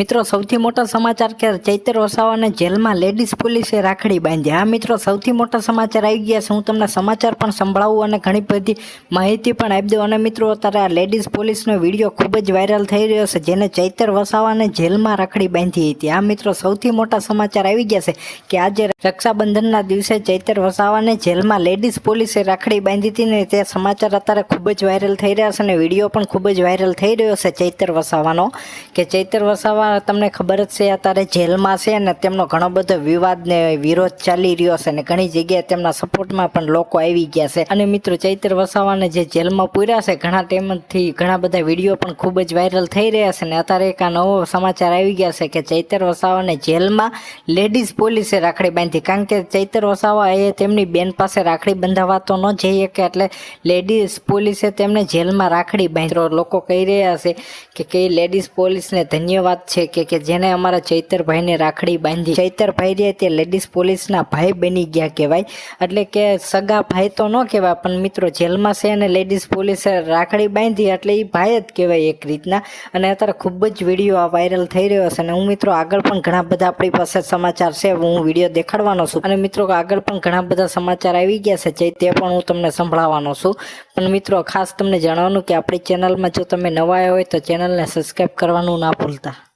મિત્રો, સૌથી મોટા સમાચાર કે ચૈતર વસાવાને જેલમાં લેડીઝ પોલીસે રાખડી બાંધી. હા મિત્રો, સૌથી મોટા સમાચાર આવી ગયા છે. હું તમને સમાચાર પણ સંભળાવું અને ઘણી બધી માહિતી પણ આપી દઉં. અને મિત્રો, અત્યારે આ લેડીઝ પોલીસનો વીડિયો ખૂબ જ વાયરલ થઈ રહ્યો છે, જેને ચૈતર વસાવાને જેલમાં રાખડી બાંધી હતી. આ મિત્રો, સૌથી મોટા સમાચાર આવી ગયા છે કે આજે રક્ષાબંધનના દિવસે ચૈતર વસાવાને જેલમાં લેડીઝ પોલીસે રાખડી બાંધી હતી ને તે સમાચાર અત્યારે ખૂબ જ વાયરલ થઈ રહ્યા છે અને વીડિયો પણ ખૂબ જ વાયરલ થઈ રહ્યો છે ચૈતર વસાવાનો. કે ચૈતર વસાવા તમને ખબર જ છે, અત્યારે જેલમાં છે ને તેમનો ઘણો બધો વિવાદ ને વિરોધ ચાલી રહ્યો છે ને ઘણી જગ્યાએ તેમના સપોર્ટમાં પણ લોકો આવી ગયા છે. અને મિત્રો, ચૈતર વસાવાને જે જેલમાં પૂર્યા છે, ઘણા ટાઈમથી ઘણા બધા વીડિયો પણ ખૂબ જ વાયરલ થઈ રહ્યા છે ને અત્યારે એક આ નવો સમાચાર આવી ગયા છે કે ચૈતર વસાવાને જેલમાં લેડીઝ પોલીસે રાખડી બાંધી. કારણ કે ચૈતર વસાવા એ તેમની બેન પાસે રાખડી બંધાવા તો ન જઈએ કે એટલે લેડીઝ પોલીસે તેમને જેલમાં રાખડી બાંધી. લોકો કહી રહ્યા છે કે કઈ લેડીઝ પોલીસને ધન્યવાદ છે. કે કે જેને અમારા ચૈતરભાઈને રાખડી બાંધી. ચૈતરભાઈ રહ્યા તે લેડીઝ પોલીસના ભાઈ બની ગયા કહેવાય. એટલે કે સગા ભાઈ તો ન કહેવાય, પણ મિત્રો જેલમાં છે અને લેડીઝ પોલીસે રાખડી બાંધી એટલે એ ભાઈ જ કહેવાય એક રીતના. અને અત્યારે ખૂબ જ વીડિયો આ વાયરલ થઈ રહ્યો છે અને હું મિત્રો આગળ પણ ઘણા બધા આપણી પાસે સમાચાર છે હું વીડિયો દેખાડવાનો છું. અને મિત્રો આગળ પણ ઘણા બધા સમાચાર આવી ગયા છે જે તે પણ હું તમને સંભળાવવાનો છું. પણ મિત્રો ખાસ તમને જણાવવાનું કે આપણી ચેનલમાં જો તમે નવા આવ્યા હોય તો ચેનલને સબસ્ક્રાઈબ કરવાનું ના ભૂલતા.